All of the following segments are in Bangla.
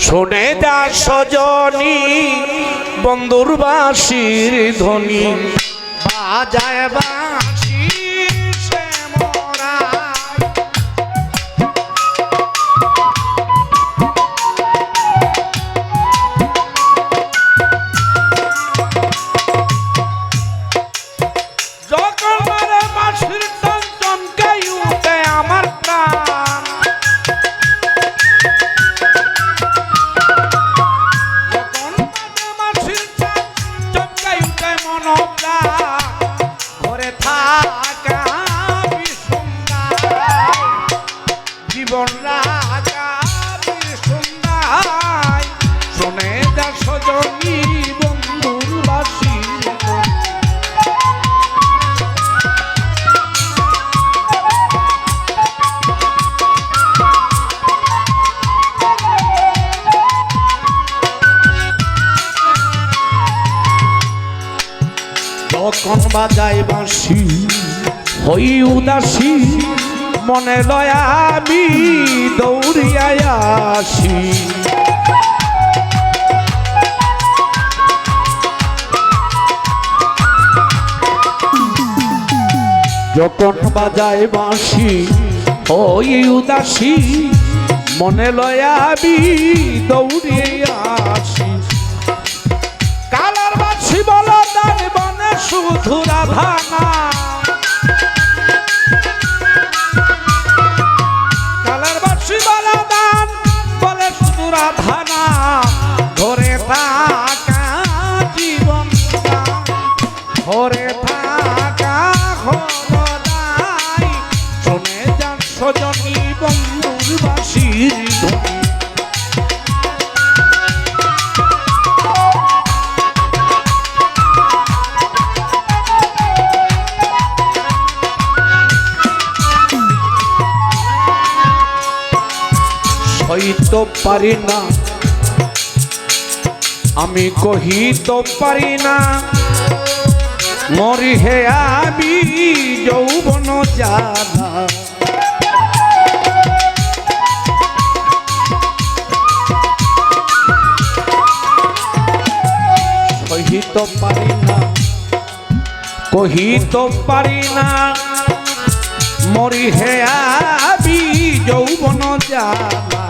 শোনে যা সজনী বন্ধুর বাসির ধ্বনি। বাজায় বাঁশি বাজায় বাঁশি। হই উদাসী, মনে লয়া আমি দৌড়িয়ায় আসি। যখন বাজায় বাঁশি, হই উদাসী, মনে লয়া আমি দৌড়িয়ে আসি শুধু রাধানা কালার বাসি বলো দান, বলে শুধু রাধানা ধরে থাকা জীবন ধরে থাকা হরদাই শোনে যান সজনী বন্ধুর বাসির ধ্বনি। সইতে পারি না। আমি কহিতে পারি না। মরি হে আমি যৌবন জানা সহিত পারি না। কহিত পারি না। মরি হে আবি যৌবন জানা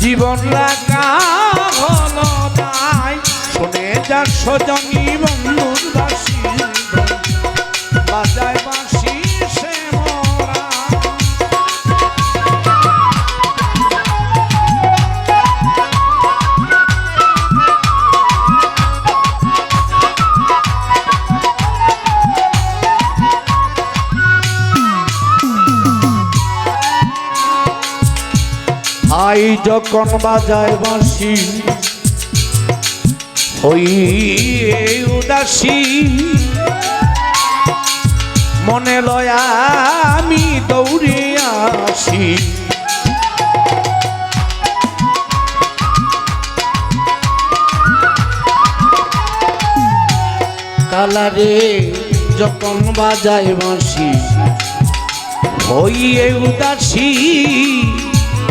জীবন লাগা হলো তাই। শুনে যাক সজনী বন্ধুর আই যখন বাজায় বাঁশি ওই উদাসী। মনে লয়া আমি দৌড়ে আসি। কালারে যখন বাজায় বাঁশি, হইয়ে উদাসী।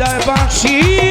বন্ধুর বাসি